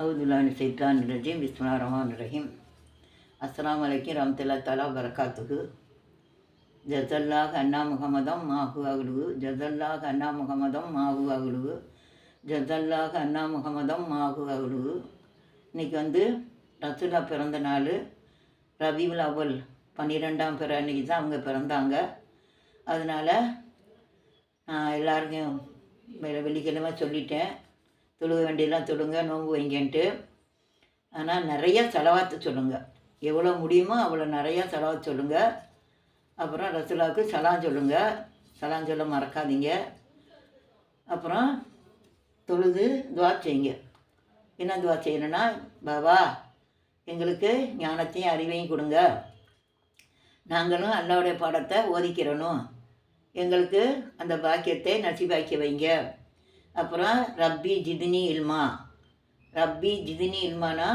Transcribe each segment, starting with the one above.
அவுதுல்லான் சைத்தான் ரஜீம் விஸ்வனா ரஹான் ரஹீம் அஸ்லாம் வலைக்கம் ரஹமத்துல்லா தலா வரகாத்துகு ஜசல்லாஹ் அண்ணா முகமதம் மாஹு அகுலுகு ஜசல்லாஹ் அண்ணா முகமதம் மாஹு அகுலுகு ஜசல்லாஹ் அண்ணா முகமதம் மாஹு அகுலுகு இன்றைக்கி வந்து ரசுலா பிறந்த நாள். ரபீவுல் அவல் பன்னிரெண்டாம் பிற அன்றைக்கி தான் அவங்க பிறந்தாங்க. அதனால் நான் எல்லாருக்கும் வெள்ளிக்கிழமை சொல்லிட்டேன். தொழுக வேண்டியதெல்லாம் தொழுங்க நோன்பு வைங்கன்ட்டு. ஆனால் நிறைய செலவாத்து சொல்லுங்கள் எவ்வளோ முடியுமோ அவ்வளோ நிறையா செலவாத்து சொல்லுங்கள் அப்புறம் ரசுலாவுக்கு சலாம் சொல்லுங்கள் சலாம் சொல்ல மறக்காதீங்க. அப்புறம் தொழுது துவா செய்யுங்க. என்ன துவா செய்யணும்னா பாபா எங்களுக்கு ஞானத்தையும் அறிவையும் கொடுங்க. நாங்களும் அல்லாவுடைய பாடத்தை ஓதிக்கிறணும். எங்களுக்கு அந்த பாக்கியத்தை நசிபாக்கி வைங்க. அப்புறம் ரப்பி ஜிதினி இல்மா. ரப்பி ஜிதினி இல்மானா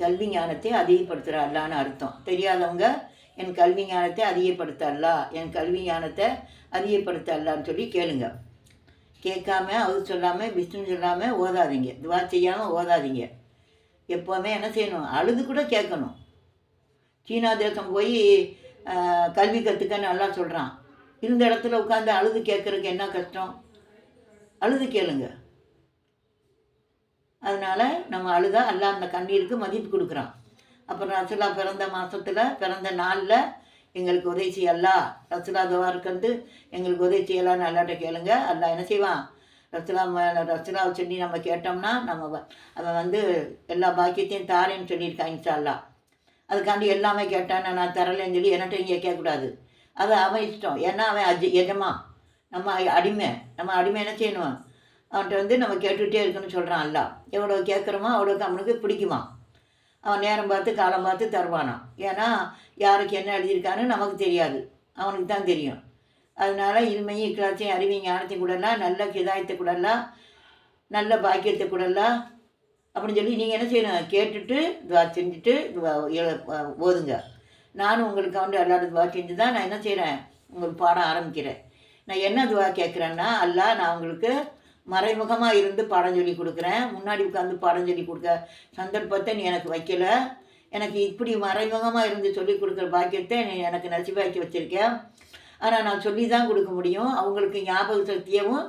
கல்வி ஞானத்தை அதிகப்படுத்துகிற அல்லான்னு அர்த்தம். தெரியாதவங்க என் கல்வி ஞானத்தை அதிகப்படுத்த அல்லா என் கல்வி ஞானத்தை அதிகப்படுத்த அல்லான்னு சொல்லி கேளுங்க. கேட்காம அது சொல்லாமல் விஷ்ணு சொல்லாமல் ஓதாதீங்க. துவா செய்யாமல் ஓதாதீங்க. எப்போவுமே என்ன செய்யணும்? அழுது கூட கேட்கணும். சீனா தேசம் போய் கல்வி கற்றுக்கன்னு நல்லா சொல்கிறான் இருந்த இடத்துல உட்காந்து அழுது கேட்குறதுக்கு என்ன கஷ்டம்? அழுது கேளுங்க. அதனால் நம்ம அழுதா அல்லா அந்த கண்ணீருக்கு மதிப்பு கொடுக்குறான். அப்புறம் ரசுலா பிறந்த மாதத்தில் பிறந்த நாளில் எங்களுக்கு உதவி செய்யலா ரசுலா துவா இருக்கிறது எங்களுக்கு உதவி செய்யலான்னு அல்லாட்ட கேளுங்க. அல்லா என்ன செய்வான்? ரசுலா மேலே ரசுலாவை சொல்லி நம்ம கேட்டோம்னா நம்ம வ- அவன் வந்து எல்லா பாக்கியத்தையும் தாரேன்னு சொல்லியிருக்கான் இன்ஷா அல்லா அதுக்காண்டி எல்லாமே கேட்டான். நான் தரலைன்னு சொல்லி என்கிட்ட இங்கே கேட்கக்கூடாது. அது அவன் இஷ்டம். ஏன்னா அவன் அஜி எஜமா. நம்ம அடிமை. நம்ம அடிமை என்ன செய்யணும்? அவன்கிட்ட வந்து நம்ம கேட்டுகிட்டே இருக்கணும்னு சொல்கிறான் அல்ல. எவ்வளோ கேட்குறோமோ அவ்வளோக்கு அவனுக்கு பிடிக்குமா? அவன் நேரம் பார்த்து காலம் பார்த்து தருவானாம் ஏன்னா யாருக்கு என்ன எழுதியிருக்கான்னு நமக்கு தெரியாது. அவனுக்கு தான் தெரியும். அதனால இனிமையும் இக்கலாத்தையும் அறிவையும் ஞானத்தையும் கூடலாம் நல்ல கிதாயத்தை கூடலாம் நல்ல பாக்கியத்தை கூடலாம் அப்படின்னு சொல்லி நீங்கள் என்ன செய்யணும்? கேட்டுட்டு துவா செஞ்சுட்டு ஓதுங்க. நானும் உங்களுக்கு வந்து எல்லாரும் துவா செஞ்சு தான் நான் என்ன செய்கிறேன் உங்களுக்கு பாடம் ஆரம்பிக்கிறேன். நான் என்ன துவா கேட்குறேன்னா அல்லா நான் உங்களுக்கு மறைமுகமாக இருந்து பாடம் சொல்லி கொடுக்குறேன். முன்னாடி உட்காந்து பாடம் சொல்லி கொடுக்க சந்தர்ப்பத்தை நீ எனக்கு வைக்கல. எனக்கு இப்படி மறைமுகமாக இருந்து சொல்லி கொடுக்குற பாக்கியத்தை நீ எனக்கு நசிவாக்கி வச்சுருக்கேன் ஆனால் நான் சொல்லி தான் கொடுக்க முடியும். அவங்களுக்கு ஞாபக சக்தியவும்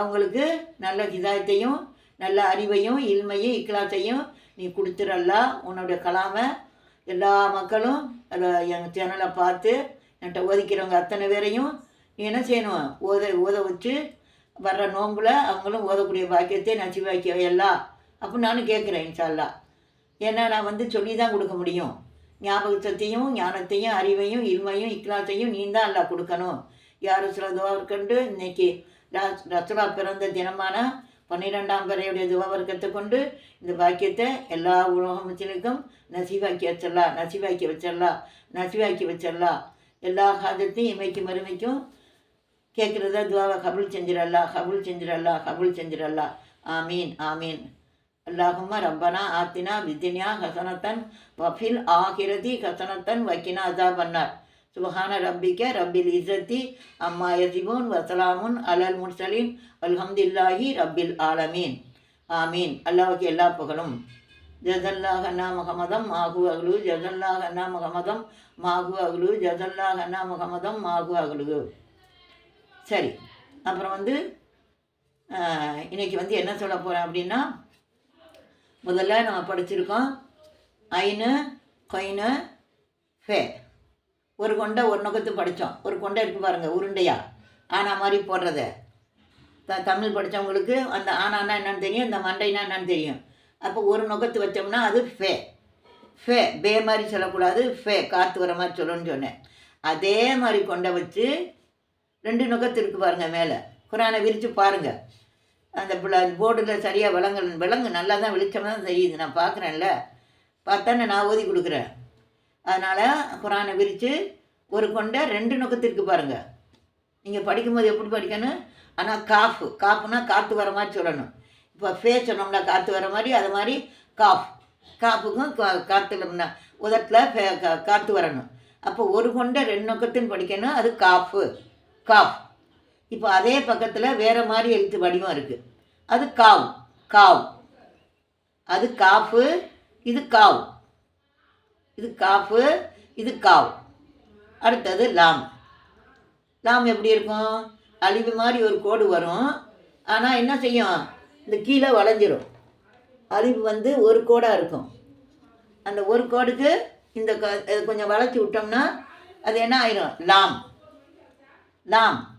அவங்களுக்கு நல்ல ஹிதாயத்தையும் நல்ல அறிவையும் இல்மையும் இக்லாத்தையும் நீ கொடுத்துறல்லா உன்னோட கலாமை எல்லா மக்களும் எங்கள் சேனலை பார்த்து என்கிட்ட ஓதிக்கிறவங்க அத்தனை பேரையும் நீ என்ன செய்யணும்? ஓத ஓத வச்சு வர்ற நோம்பில் அவங்களும் ஓதக்கூடிய பாக்கியத்தை நசிவாக்கி எல்லாம் அப்படின்னு நானும் கேட்குறேன் இன்ஷால்லா ஏன்னா நான் வந்து சொல்லி தான் கொடுக்க முடியும். ஞாபகத்தையும் ஞானத்தையும் அறிவையும் இல்மையும் இக்லாத்தையும் நீ தான் எல்லாம் கொடுக்கணும். யார் சில துவார்க்கண்டு இன்னைக்கு ரஸ்- ரசுலா பிறந்த தினமான பன்னிரெண்டாம் வரையுடைய துவாவர்க்கத்தை கொண்டு இந்த பாக்கியத்தை எல்லா உலகத்திற்கும் நசிவாக்கி வச்சிடலாம் நசிவாக்கி வச்சிடலாம் நசிவாக்கி வச்சிடலாம் எல்லா காதத்தையும் இமைக்கு மறுமைக்கும் கேட்குறத துவாவை கபுல் செஞ்சிடல்லா கபுல் செஞ்சிடல்லா கபுல் செஞ்சிடல்லா ஆமீன் ஆமீன். அல்லாஹும்ம ரப்பனா ஆத்தினா வித்தினியா ஹசனத்தன் வஃபில் ஆகிரதி ஹசனத்தன் வக்கினா பண்ணார் சுபஹான ரப்பிக்க ரப்பில் இசத்தி அம்மா யசிபூன் வசலாமுன் அலல் முர்சலின் அல்ஹம்துல்லாஹி ரப்பில் ஆலமீன். ஆமீன். அல்லாஹுக்கு எல்லா புகழும். ஜசல்லாஹ் அண்ணா முகமதம் மாகு அகலு. ஜசல்லாஹ் அண்ணா முகமதம் மாகு அகலு. ஜசல்லாஹ் அண்ணா முகமதம் மாகு அகலு. சரி. அப்புறம் வந்து இன்றைக்கி இன்னைக்கு வந்து என்ன சொல்ல போகிறேன் அப்படின்னா முதல்ல நம்ம படிச்சிருக்கோம் ஐனு கொயினு ஃபே. ஒரு கொண்டை ஒரு நுகத்து படித்தோம். ஒரு கொண்டை இருக்கு பாருங்கள் உருண்டையா? ஆனா மாதிரி போடுறத. த தமிழ் படித்தவங்களுக்கு அந்த ஆனானா என்னன்னு தெரியும் இந்த மண்டைனா என்னன்னு தெரியும். அப்போ ஒரு நுகத்து வச்சோம்னா அது ஃபே. ஃபே பே மாதிரி சொல்லக்கூடாது ஃபே. காற்று வர மாதிரி சொல்லணும்னு சொன்னேன். அதே மாதிரி கொண்டை வச்சு ரெண்டு நுகத்து இருக்கு பாருங்க மேலே. குரானை விரித்து பாருங்க. அந்த போர்டில் சரியாக விலங்கு விலங்கு நல்லா தான் வெளிச்சமாக தான் தெரியுது. நான் பார்க்குறேன்ல. பார்த்தானே நான் ஓதி கொடுக்குறேன். அதனால் குரானை விரித்து ஒரு கொண்டை ரெண்டு நுகத்திற்கு பாருங்கள் நீங்கள் படிக்கும்போது எப்படி படிக்கணும்? ஆனால் காஃபு காஃப்னா காற்று வர மாதிரி சொல்லணும். இப்போ ஃபே சொன்னோம்னா காற்று வர மாதிரி அது மாதிரி காஃப். காஃபுக்கும் கா- உதட்டில் ஃபே காற்று வரணும். அப்போ ஒரு கொண்டை ரெண்டு நுகத்துன்னு படிக்கணும் அது காஃபு. காஃப். இப்போ அதே பக்கத்தில் வேறு மாதிரி எழுத்து வடிவம் இருக்குது அது காவ் காவ். அது காஃபு இது காவ். இது காஃபு இது காவ். அடுத்தது லாம். லாம் எப்படி இருக்கும்? அழிவு மாதிரி ஒரு கோடு வரும். ஆனால் என்ன செய்யும்? இந்த கீழே வளைஞ்சிரும். அழிவு வந்து ஒரு கோடாக இருக்கும். அந்த ஒரு கோடுக்கு இந்த கொஞ்சம் வளைச்சி விட்டோம்னா அது என்ன ஆயிரும்? லாம். லாம்.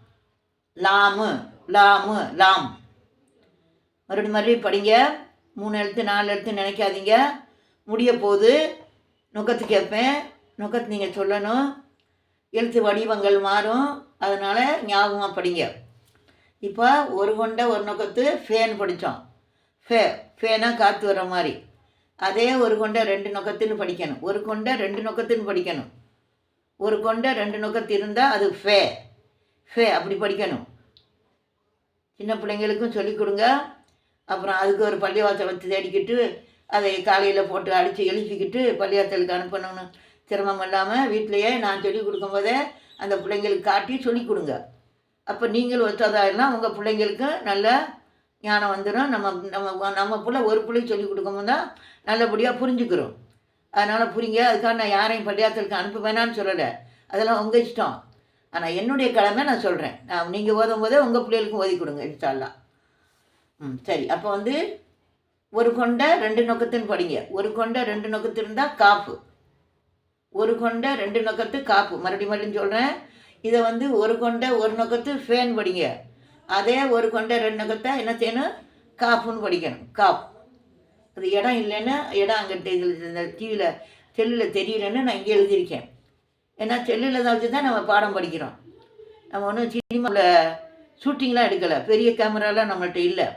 லாமு. லாமு. லாம். மறுபடியும் மறுபடியும் படிங்க. மூணு எழுத்து நாலு எழுத்து நினைக்காதீங்க. முடிய போது நுக்கத்து கேட்பேன் நுக்கத்து நீங்கள் சொல்லணும். எழுத்து வடிவங்கள் மாறும். அதனால் ஞாபகமாக படிங்க. இப்போ ஒரு கொண்ட ஒரு நுக்கத்து ஃபேன் படித்தோம் ஃபே ஃபேனாக காற்று வர மாதிரி. அதே ஒரு கொண்ட ரெண்டு நுக்கத்துன்னு படிக்கணும். ஒரு கொண்ட ரெண்டு நுக்கத்துன்னு படிக்கணும். ஒரு கொண்ட ரெண்டு நுக்கத்து இருந்தால் அது ஃபே. ஃபே அப்படி படிக்கணும். சின்ன பிள்ளைங்களுக்கும் சொல்லிக் கொடுங்க. அப்புறம் அதுக்கு ஒரு பள்ளிவாசல் வச்சு தேடிக்கிட்டு அதை காலையில் போட்டு அடித்து எழுப்பிக்கிட்டு பள்ளியாத்தலுக்கு அனுப்பணும்னு சிரமம் இல்லாமல் வீட்டிலையே நான் சொல்லிக் கொடுக்கும்போதே அந்த பிள்ளைங்களுக்கு காட்டி சொல்லிக் கொடுங்க. அப்போ நீங்கள் ஒத்ததாயிருந்தால் உங்கள் பிள்ளைங்களுக்கு நல்ல ஞானம் வந்துடும் நம்ம நம்ம நம்ம பிள்ளை ஒரு பிள்ளை சொல்லிக் கொடுக்கும்போது தான் நல்லபடியாக புரிஞ்சுக்கிறோம். அதனால் புரிங்க அதுக்காக நான் யாரையும் பள்ளியாத்தலுக்கு அனுப்ப வேணான்னு சொல்லலை. அதெல்லாம் உங்கள் இஷ்டம். ஆனால் என்னுடைய கடமை நான் சொல்கிறேன் நான் நீங்கள் ஓதும் போதே உங்கள் பிள்ளைகளுக்கும் ஓதி கொடுங்க இன்ஷால்லாம் ம் சரி. அப்போ வந்து ஒரு கொண்ட ரெண்டு நொக்கத்துன்னு படிங்க. ஒரு கொண்டை ரெண்டு நொக்கத்து இருந்தால் காப்பு. ஒரு கொண்டை ரெண்டு நொக்கத்து காப்பு. மறுபடியும் மறுபடியும் சொல்கிறேன் இதை வந்து ஒரு கொண்டை ஒரு நொக்கத்து ஃபேன் படிங்க. அதே ஒரு கொண்டை ரெண்டு நொக்கத்தை என்ன செய்யணும்? காப்புன்னு படிக்கணும். காப். அது இடம் இல்லைன்னா இடம் அங்கே இந்த டிவியில் செல்லில் தெரியலன்னு நான் இங்கே எழுதியிருக்கேன். ஏன்னா செல்லில் தான் வச்சு தான் நம்ம பாடம் படிக்கிறோம். நம்ம ஒன்றும் சினிமாவில் ஷூட்டிங்லாம் எடுக்கலை. பெரிய கேமராலாம் நம்மள்ட்ட இல்லை.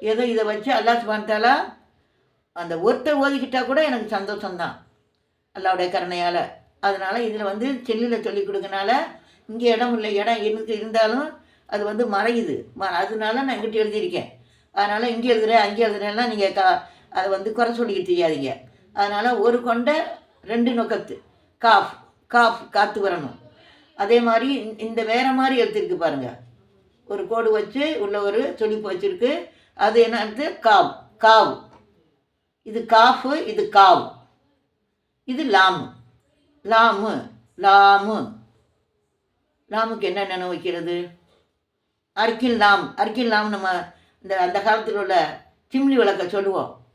ஏதோ இதை வச்சு அல்லாஹ் சுபான்தாலா அந்த ஒருத்தர் ஓதிக்கிட்டால் கூட எனக்கு சந்தோஷம்தான். அல்லாவுடைய கருணையால். அதனால் இதில் வந்து செல்லில் சொல்லி கொடுக்கனால இங்கே இடம் இல்லை இடம் இருந்து இருந்தாலும் அது வந்து மறையுது. ம அதனால நான் இங்கிட்ட எழுதியிருக்கேன். அதனால் இங்கே எழுதுறேன் அங்கே எழுதுறேன்னா நீங்கள் கா அதை வந்து குறை சொல்லிக்கிட்டு தெரியாதீங்க அதனால் ஒரு கொண்ட ரெண்டு நொக்கத்து காஃப் காஃப் காத்து வரணும். அதே மாதிரி இந்த- இந்த மாதிரி எழுத்திருக்கு பாருங்கள் ஒரு கோடு வச்சு உள்ள ஒரு சொலிப்பு வச்சுருக்கு. அது என்னது காவ். காவ். இது காஃபு இது காவ். இது லாமு. லாமு லாமு. லாமுக்கு என்ன நினைவு வைக்கிறது? அர்க்கில் லாம். அர்க்கில் லாம் நம்ம இந்த அந்த காலத்தில் உள்ள சிம்லி விளக்க சொல்லுவோம்.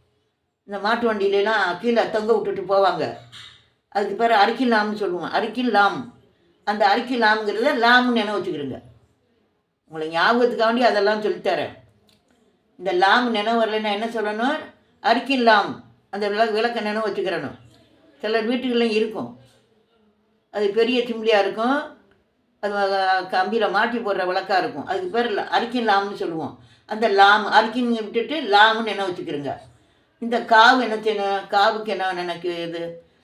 இந்த மாட்டு வண்டியிலலாம் கீழே தொங்க விட்டுட்டு போவாங்க. அதுக்கு பேர் அரிக்கில் லாம்னு சொல்லுவோம். அரிக்கில் லாம். அந்த அரிக்கில் லாம்ங்கிறத லாம்னு நினைவு வச்சுக்கிறோங்க. உங்களை ஞாபகத்துக்காண்டி அதெல்லாம் சொல்லித்தரேன். இந்த லாம் நினைவு வரலைன்னா என்ன சொல்லணும்? அரிக்கின் லாம் அந்த விளக்கு விளக்க நினைவு வச்சுக்கிறணும். சில வீட்டுகள்லாம் இருக்கும். அது பெரிய சிம்லியாக இருக்கும். அது கம்பியில் மாட்டி போடுற விளக்கா இருக்கும். அதுக்கு பேர் அரிக்கின் லாம்னு சொல்லுவோம். அந்த லாம் அரிக்கின் விட்டுட்டு லாம்னு என்ன வச்சுக்கிறோங்க. இந்த காவு என்ன செய்யணும் காவுக்கு என்ன நினைக்கிறது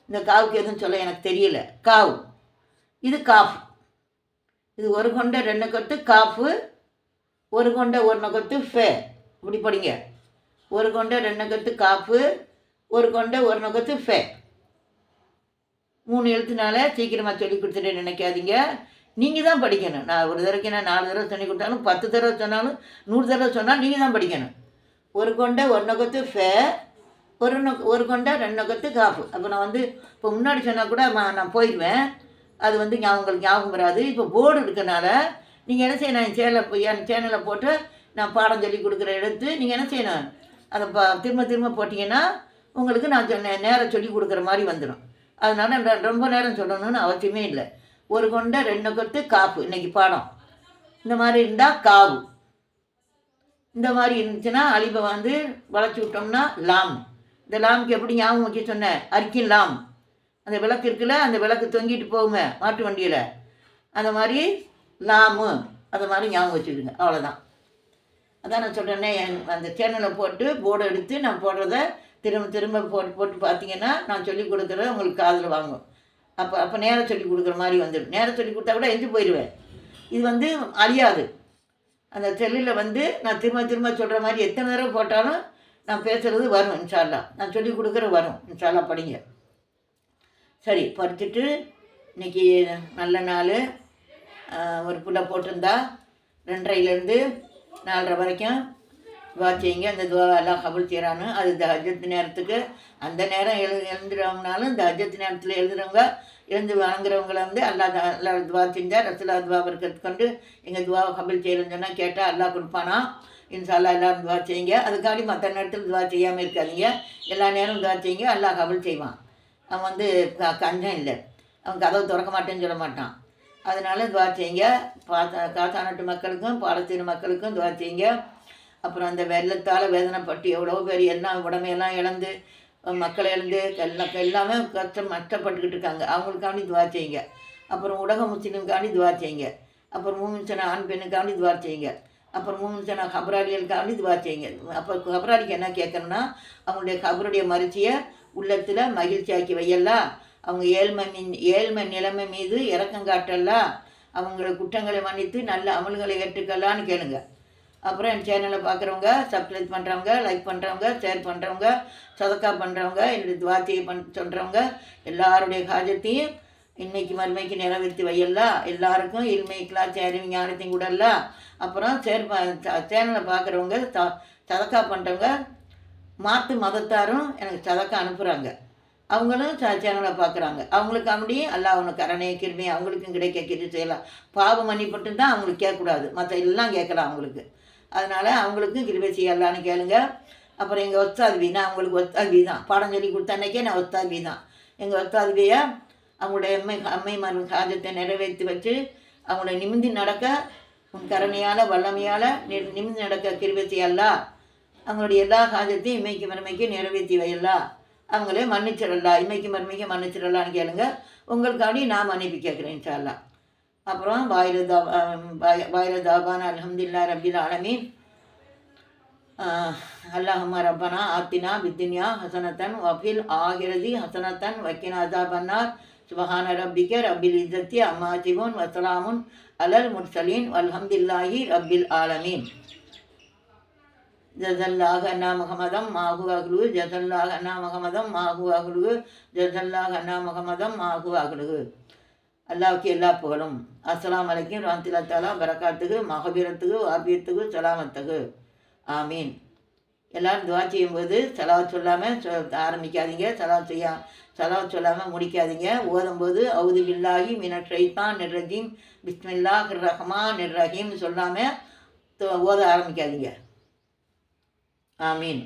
இந்த காவுக்கு எதுவும் சொல்ல எனக்கு தெரியல. காவு. இது காஃப். இது ஒரு கொண்ட ரெண்டு கொத்து காஃபு ஒரு கொண்ட ஒரு நொக்கத்து ஃபே. இப்படி படிங்க. ஒரு கொண்ட ரெண்டு நகத்து காஃபு ஒரு கொண்ட ஒரு நகத்து ஃபே. மூணு எழுத்துனால சீக்கிரமாக சொல்லி கொடுத்துட்டு நினைக்காதீங்க. நீங்கள் தான் படிக்கணும். நான் ஒரு தடவைக்கு நான் நாலு தடவை சொல்லி கொடுத்தாலும் பத்து தடவை சொன்னாலும் நூறு தடவை சொன்னாலும் நீங்கள் தான் படிக்கணும். ஒரு கொண்ட ஒரு நகத்து ஃபே ஒரு நொ ஒரு கொண்ட ரெண்டு நொக்கத்து காப்பு. அப்போ நான் வந்து இப்போ முன்னாடி சொன்னால் கூட நான் போயிடுவேன் அது வந்து ஞாபகங்களுக்கு ஞாபகம் வராது. இப்போ போர்டு இருக்கனால நீங்கள் என்ன செய்யணும்? என் சேனலில் போய் என் சேனலில் போட்டு நான் பாடம் சொல்லி கொடுக்குற எடுத்து நீங்கள் என்ன செய்யணும்? அதை ப திரும்ப திரும்ப போட்டிங்கன்னா உங்களுக்கு நான் நேரம் சொல்லி கொடுக்குற மாதிரி வந்துடும் அதனால் ரொம்ப நேரம் சொல்லணும்னு அவசியமே இல்லை. ஒரு கொண்டை ரெண்டு கொத்து காப்பு இன்னைக்கு பாடம். இந்த மாதிரி இருந்தால் காவு. இந்த மாதிரி இருந்துச்சுன்னா அழிப்பை வந்து வளைச்சி விட்டோம்னா லாம். இந்த லாமுக்கு எப்படி ஞாபகம் வச்சு சொன்னேன் அரிக்கின் லாம். அந்த விளக்கு இருக்குல்ல அந்த விளக்கு தொங்கிட்டு போகுமே மாட்டு வண்டியில். அந்த மாதிரி லாமு. அந்த மாதிரி ஞாபகம் வச்சுக்கோங்க. அவ்வளோதான் அதான் நான் சொல்கிறேன்னே என் அந்த சேனலை போட்டு போர்டு எடுத்து நான் போடுறத திரும்ப திரும்ப போட்டு போட்டு பார்த்தீங்கன்னா நான் சொல்லி கொடுக்குறத உங்களுக்கு காதில் வாங்கும். அப்போ அப்போ நேரம் சொல்லி கொடுக்குற மாதிரி வந்துடும். நேரம் சொல்லி கொடுத்தா கூட எழுந்து போயிடுவேன். இது வந்து அழியாது. அந்த செல்லில் வந்து நான் திரும்ப திரும்ப சொல்கிற மாதிரி எத்தனை தடவை போட்டாலும் நான் பேசுகிறது வரும் இன்ஷால்லா நான் சொல்லி கொடுக்குற வரும் இன்ஷால்லா படிங்க. சரி படிச்சுட்டு இன்னைக்கு நல்ல நாள். ஒரு புள்ள போட்டிருந்தா ரெண்டரைலேருந்து நாலரை வரைக்கும் துவா செய்யுங்க. அந்த துவா எல்லாம் கபுல் செய்கிறான்னு அது இந்த ஹஜ்ஜத் நேரத்துக்கு அந்த நேரம் எழு எழுந்துறவங்கனாலும் இந்த அஜத்து நேரத்தில் எழுதுறவங்க எழுந்து வணங்குறவங்கள வந்து அல்லா அல்லா துவா செஞ்சால் ரசுலா துவா இருக்கிறது கொண்டு எங்கள் துவாவை கபுல் செய்யலன்னு சொன்னால் கேட்டால் அல்லா கொடுப்பானா? இன்ஷால்லா எல்லாரும் துவா செய்யுங்க. அதுக்காண்டி மற்ற நேரத்தில் துவா செய்யாமல் இருக்காதிங்க. எல்லா நேரம் துவா செய்யுங்க. அல்லா கபுல் செய்வான். அவன் வந்து க- கஞ்சம் இல்லை. அவன் கதவு திறக்க மாட்டேன்னு சொல்ல மாட்டான். அதனால துவா செய்யுங்க. காத்தாநாட்டு மக்களுக்கும் பாலத்தீன மக்களுக்கும் துவா செய்யுங்க. அப்புறம் அந்த வெள்ளத்தால் வேதனைப்பட்டு எவ்வளோ பேர் எல்லாம் உடமையெல்லாம் இழந்து மக்களை இழந்து எல்லாம் எல்லாமே கஷ்டம் நஷ்டப்பட்டுக்கிட்டு இருக்காங்க. அவங்களுக்காண்டி துவா செய்யுங்க. அப்புறம் உலக முஸ்லீமுக்காண்டி துவா செய்யுங்க. அப்புறம் மூமிசன ஆண் பெண்ணுக்காண்டி துவா செய்யுங்க. அப்புறம் மூமிசன கபராளிகளுக்காண்டி துவா செய்யுங்க. அப்போ கபராளிக்கு என்ன கேட்கணும்னா அவங்களுடைய கபருடைய மறுச்சியை உள்ளத்தில் மகிழ்ச்சியாக்கி வையலாம் அவங்க ஏழ்மை மின் ஏழ்மை நிலைமை மீது இறக்கம் காட்டலாம் அவங்கள குற்றங்களை மன்னித்து நல்ல அமல்களை ஏற்றுக்கலான்னு கேளுங்க. அப்புறம் என் சேனலை பார்க்குறவங்க சப்ஸ்கிரைப் பண்ணுறவங்க லைக் பண்ணுறவங்க ஷேர் பண்ணுறவங்க சதக்கா பண்ணுறவங்க என்னுடைய துவாத்தியை பண் சொல்கிறவங்க எல்லாருடைய காஜத்தையும் இன்னைக்கு மறுமைக்கு நிறைவேற்றி வையலாம் எல்லாருக்கும் இல்மைக்கெலாம் சேரும் ஞானத்தையும் கூடலாம் அப்புறம் சேர் சேனலை பார்க்குறவங்க த சதக்கா பண்ணுறவங்க மாற்று மதத்தாரும் எனக்கு சதக்கா அனுப்புகிறாங்க அவங்களும் ச பார்க்குறாங்க அவங்களுக்கு அப்படியே அல்லா அவனுக்கு கரணை கிருமி அவங்களுக்கும் கிடைக்க கிருமி செய்யலாம். பாவம் மன்னிப்பட்டு தான் அவங்களுக்கு கேட்கக்கூடாது. மற்ற எல்லாம் கேட்கலாம் அவங்களுக்கு. அதனால் அவங்களுக்கும் கிருபை செய்யலான்னு கேளுங்க. அப்புறம் எங்கள் ஒத்தாதுவி நான் அவங்களுக்கு ஒத்தாதுவி தான் பாடம் சொல்லி கொடுத்த அன்னைக்கே நான் ஒத்தாதுவி தான் எங்கள் ஒத்தாதுவியை அவங்களுடைய அம்மை அம்மைமாரின் காஜத்தை நிறைவேற்றி வச்சு அவங்கள நிமிந்தி நடக்க உன் கருணையால் வல்லமையால் நி நடக்க கிருபை செய்யலாம் அவங்களுடைய எல்லா காஜத்தையும் இமைக்கு மறுமைக்கு நிறைவேற்றி வையலாம் அவங்களே மன்னிச்சிடலாம் இமைக்கு மறுமைக்கு மன்னிச்சிடலான்னு கேளுங்க. உங்களுக்காண்டி நான் மன்னிப்பு கேட்குறேன் இன்ஷால்லா அப்புறம் வாயில தா அலமதுல்லா ரபில் ஆலமீன். அல்லாஹம்மா ரப்பனா ஆத்தினா வித்தின்யா ஹசனத்தன் வஃபில் ஆகிரதி ஹசனத்தன் வக்கின் அசாபன்னார் சுபஹான ரப்பிக்க ரபில் இசத்தி அம்மா வசலாமுன் அலல் முர்சலீன் வல்ஹம்துலில்லாஹி ரபில் ஆலமீன். ஜசல்லாக அண்ணா முகமதம் மாகு அகுலு ஜசல்லாக அண்ணா முகமதம் மாகு அகுலு அண்ணா முகமதம் மாகு அல்லாவுக்கு எல்லா புகழும். அஸ்லாம் அலைக்கும் ராந்திலா தாலா பரக்காத்துக்கு மகபீரத்துக்கு ஆபியத்துக்கு சலாமத்துக்கு. ஆமீன். எல்லாரும் துவா செய்யும்போது செலவு சொல்லாமல் சொ ஆரம்பிக்காதீங்க. செலவு செய்ய செலவு சொல்லாமல் முடிக்காதீங்க. ஓதும்போது அவுது பில்லாஹி மின ஷைத்தான் நிர்ரஜீம் பிஸ்மில்லாஹ் ரஹ்மான் நிர்ரஹீம் சொல்லாமல் ஓத ஆரம்பிக்காதீங்க. ஆமீன்